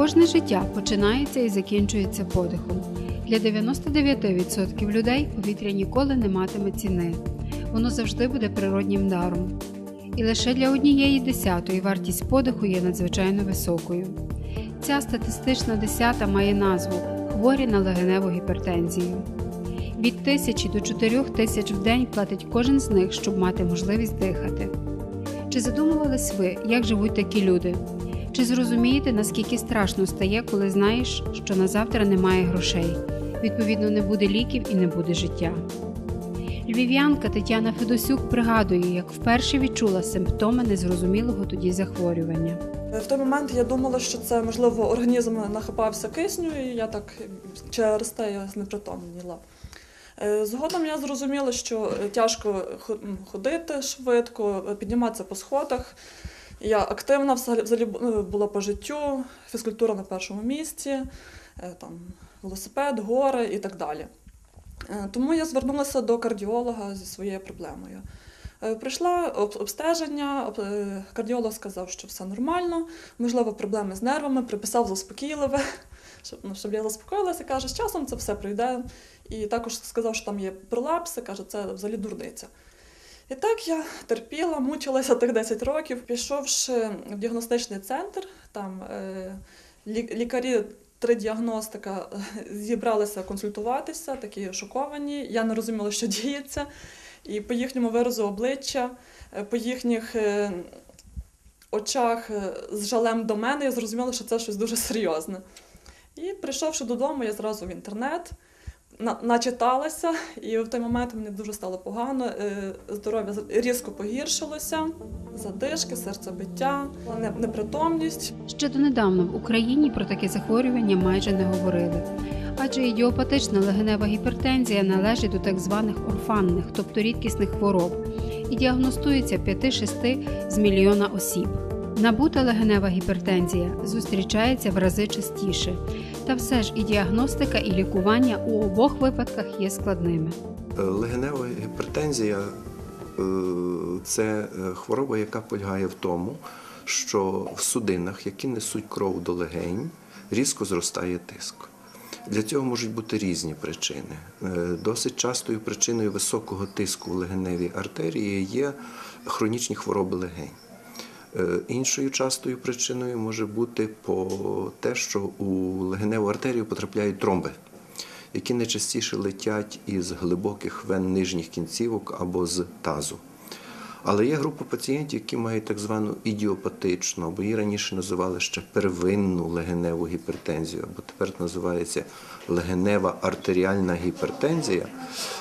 Кожне життя починається і закінчується подихом. Для 99% людей повітря ніколи не матиме ціни. Воно завжди буде природнім даром. І лише для однієї десятої вартість подиху є надзвичайно високою. Ця статистична десята має назву хворі на легеневу гіпертензію. Від тисячі до чотирьох тисяч в день платить кожен з них, щоб мати можливість дихати. Чи задумувались ви, як живуть такі люди? Чи зрозумієте, наскільки страшно стає, коли знаєш, що на завтра немає грошей? Відповідно, не буде ліків і не буде життя. Львів'янка Тетяна Федосюк пригадує, як вперше відчула симптоми незрозумілого тоді захворювання. В той момент я думала, що це можливо організм нахапався кисню, і я так через те я знепритомніла. Е, Згодом я зрозуміла, що тяжко хо- ходити швидко, е, підніматися по сходах. Я активна взагалі взагалі була по життю, фізкультура на першому місці, е, там, велосипед, гори і так далі. Е, Тому я звернулася до кардіолога зі своєю проблемою. Е, Прийшла обстеження, кардіолог сказав, що все нормально, можливо, проблеми з нервами, приписав заспокійливе, щоб, ну, щоб я заспокоїлася, каже, з часом це все пройде. І також сказав, що там є пролапси, каже, це взагалі дурниця. І так я терпіла, мучилася тих 10 років, пішовши в діагностичний центр, там е, лі- лікарі. Три діагностика е, зібралися консультуватися, такі шоковані. Я не розуміла, що діється. І по їхньому виразу обличчя, е, по їхніх очах з жалем до мене, я зрозуміла, що це щось дуже серйозне. І прийшовши додому, я зразу в інтернет начиталася, і в той момент мені дуже стало погано. е, Здоров'я різко погіршилося, задишки, серцебиття, не- непритомність. Ще донедавна в Україні про таке захворювання майже не говорили. Адже ідіопатична легенева гіпертензія належить до так званих орфанних, тобто рідкісних хвороб, і діагностується 5-6 з мільйона осіб. Набута легенева гіпертензія зустрічається в рази частіше, та все ж і діагностика, і лікування у обох випадках є складними. Е, Легенева гіпертензія е, це е, хвороба, яка полягає в тому, що в судинах, які несуть кров до легень, різко зростає тиск. Для цього можуть бути різні причини. Досить частою причиною високого тиску в легеневій артерії є хронічні хвороби легень. Е, Іншою частою причиною може бути по те, що у легеневу артерію потрапляють тромби, які найчастіше летять із глибоких вен нижніх кінцівок або з тазу. Але є група пацієнтів, які мають так звану ідіопатичну, або її раніше називали ще первинну легеневу гіпертензію, або тепер називається легенева артеріальна гіпертензія,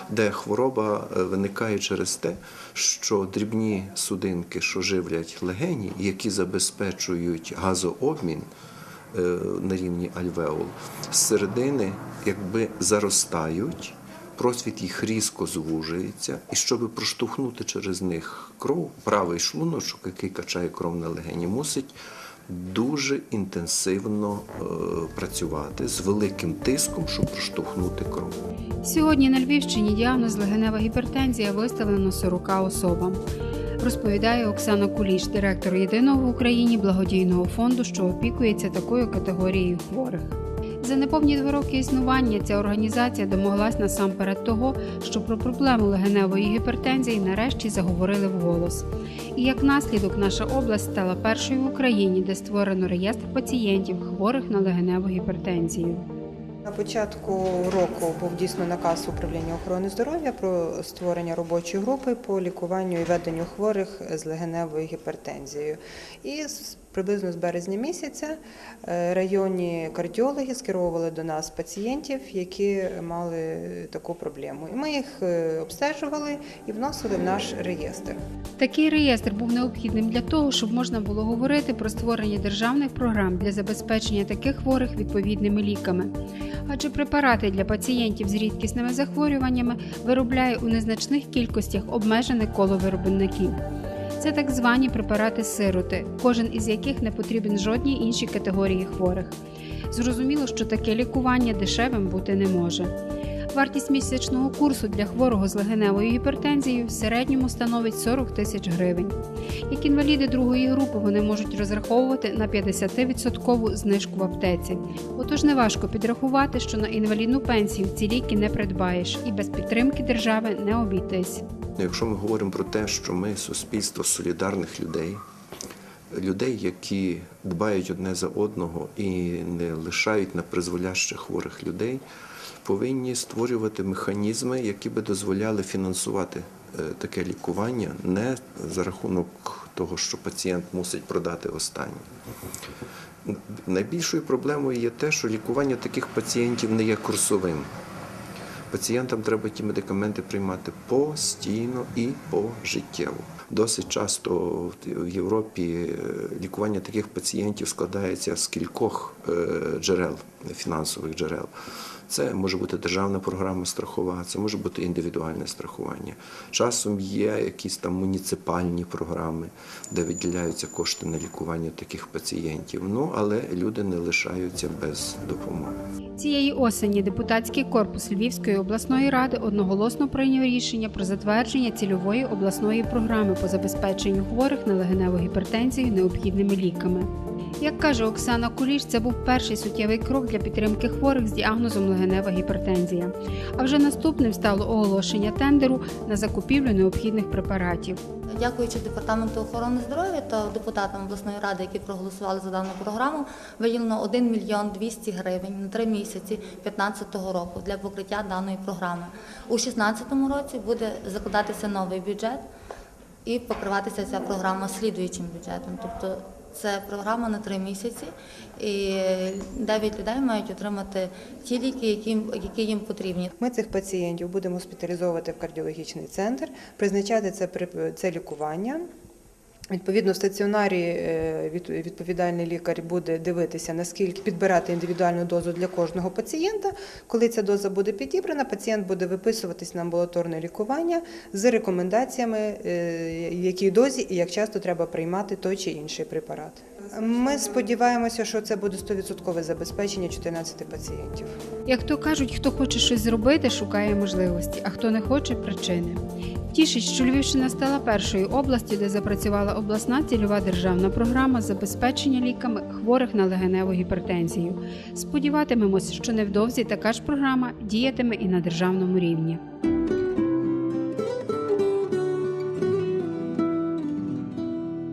де хвороба е, виникає через те, що дрібні судинки, що живлять легені, які забезпечують газообмін, е, на рівні альвеол, з середини якби заростають, просвіт їх різко звужується, і щоб проштовхнути через них кров, правий шлуночок, який качає кров на легені, мусить дуже інтенсивно е, працювати з великим тиском, щоб проштовхнути кров. Сьогодні на Львівщині діагноз легенева гіпертензія виставлено 40 особам. Розповідає Оксана Куліш, директор єдиного в Україні благодійного фонду, що опікується такою категорією хворих. За неповні два роки існування ця організація домоглась насамперед того, що про проблему легеневої гіпертензії нарешті заговорили вголос. І як наслідок наша область стала першою в Україні, де створено реєстр пацієнтів, хворих на легеневу гіпертензію. На початку року був дійсно наказ управління охорони здоров'я про створення робочої групи по лікуванню і веденню хворих з легеневою гіпертензією. І приблизно з березня місяця е, районні кардіологи скеровували до нас пацієнтів, які мали таку проблему. І ми їх е, обстежували і вносили в наш реєстр. Такий реєстр був необхідним для того, щоб можна було говорити про створення державних програм для забезпечення таких хворих відповідними ліками. Адже препарати для пацієнтів з рідкісними захворюваннями виробляє у незначних кількостях обмежене коло виробників. Це так звані препарати-сироти, кожен із яких не потрібен жодній іншій категорії хворих. Зрозуміло, що таке лікування дешевим бути не може. Вартість місячного курсу для хворого з легеневою гіпертензією в середньому становить 40 тисяч гривень. Як інваліди другої групи вони можуть розраховувати на 50% знижку в аптеці. Отож неважко підрахувати, що на інвалідну пенсію ці ліки не придбаєш і без підтримки держави не обійтись. Якщо ми говоримо про те, що ми суспільство солідарних людей, людей, які дбають одне за одного і не лишають на призволяще хворих людей, повинні створювати механізми, які би дозволяли фінансувати е, таке лікування не за рахунок того, що пацієнт мусить продати останнє. Найбільшою проблемою є те, що лікування таких пацієнтів не є курсовим. Пацієнтам треба ті медикаменти приймати постійно і пожиттєво. Досить часто в Європі е, лікування таких пацієнтів складається з кількох е, джерел, фінансових джерел. Це може бути державна програма страхова, це може бути індивідуальне страхування. Часом є якісь там муніципальні програми, де виділяються кошти на лікування таких пацієнтів. Ну але люди не лишаються без допомоги. Цієї осені депутатський корпус Львівської обласної ради одноголосно прийняв рішення про затвердження цільової обласної програми по забезпеченню хворих на легеневу гіпертензію необхідними ліками. Як каже Оксана Куліш, це був перший суттєвий крок для підтримки хворих з діагнозом легенева гіпертензія. А вже наступним стало оголошення тендеру на закупівлю необхідних препаратів. Дякуючи департаменту охорони здоров'я та депутатам обласної ради, які проголосували за дану програму, виділено 1 мільйон 200 гривень на три місяці 2015 року для покриття даної програми. У 2016 році буде закладатися новий бюджет і покриватися ця програма слідуючим бюджетом. Тобто це програма на три місяці, і дев'ять людей мають отримати ті ліки, які, які їм потрібні. Ми цих пацієнтів будемо госпіталізовувати в кардіологічний центр, призначати це це лікування. Відповідно, в стаціонарі е, від- відповідальний лікар буде дивитися, наскільки підбирати індивідуальну дозу для кожного пацієнта. Коли ця доза буде підібрана, пацієнт буде виписуватись на амбулаторне лікування з рекомендаціями, е, в якій дозі і як часто треба приймати той чи інший препарат. Ми сподіваємося, що це буде 100% забезпечення 14 пацієнтів. Як то кажуть, хто хоче щось зробити, шукає можливості, а хто не хоче причини. Тішить, що Львівщина стала першою областю, де запрацювала обласна цільова державна програма забезпечення ліками хворих на легеневу гіпертензію. Сподіватимемось, що невдовзі така ж програма діятиме і на державному рівні.